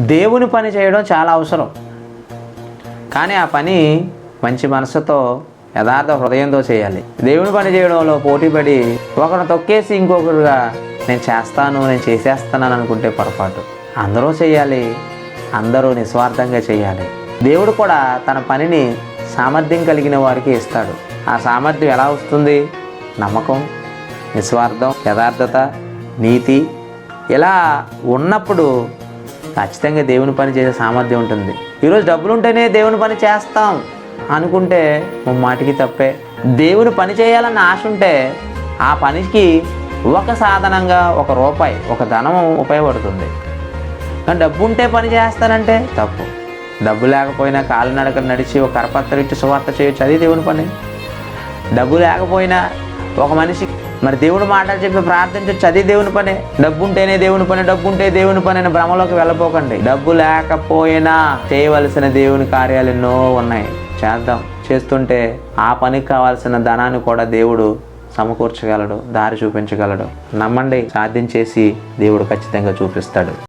దేవుని పని చేయడం చాలా అవసరం. కానీ ఆ పని మంచి మనసుతో యథార్థ హృదయంతో చేయాలి. దేవుని పని చేయడంలో పోటీపడి ఒకరు తొక్కేసి ఇంకొకరుగా నేను చేస్తాను నేను చేసేస్తానని అనుకుంటే పొరపాటు. అందరూ చేయాలి అందరూ నిస్వార్థంగా చేయాలి. దేవుడు కూడా తన పనిని సామర్థ్యం కలిగిన వారికి ఇస్తాడు. ఆ సామర్థ్యం ఎలా వస్తుంది? నమ్మకం నిస్వార్థం యథార్థత నీతి ఇలా ఉన్నప్పుడు ఖచ్చితంగా దేవుని పని చేసే సామర్థ్యం ఉంటుంది. ఈరోజు డబ్బులు ఉంటేనే దేవుని పని చేస్తాం అనుకుంటే మాటికి తప్పే. దేవుని పని చేయాలన్న ఆశ ఉంటే ఆ పనికి ఒక సాధనంగా ఒక రూపాయి ఒక ధనం ఉపయోగపడుతుంది. కానీ డబ్బు ఉంటే పని చేస్తానంటే తప్పు. డబ్బు లేకపోయినా కాలినడక నడిచి ఒక కరపత్ర ఇచ్చి సువార్త చేయొచ్చు అది దేవుని పని. డబ్బు లేకపోయినా ఒక మనిషి మరి దేవుడు మాటలు చెప్పి ప్రార్థించవచ్చు అది దేవుని పనే. డబ్బు ఉంటేనే దేవుని పని డబ్బు ఉంటే దేవుని పని అని భ్రమలోకి వెళ్ళపోకండి. డబ్బు లేకపోయినా చేయవలసిన దేవుని కార్యాలు ఎన్నో ఉన్నాయి. చేద్దాం. చేస్తుంటే ఆ పనికి కావాల్సిన ధనాన్ని కూడా దేవుడు సమకూర్చగలడు దారి చూపించగలడు. నమ్మండి సాధ్యం చేసి దేవుడు ఖచ్చితంగా చూపిస్తాడు.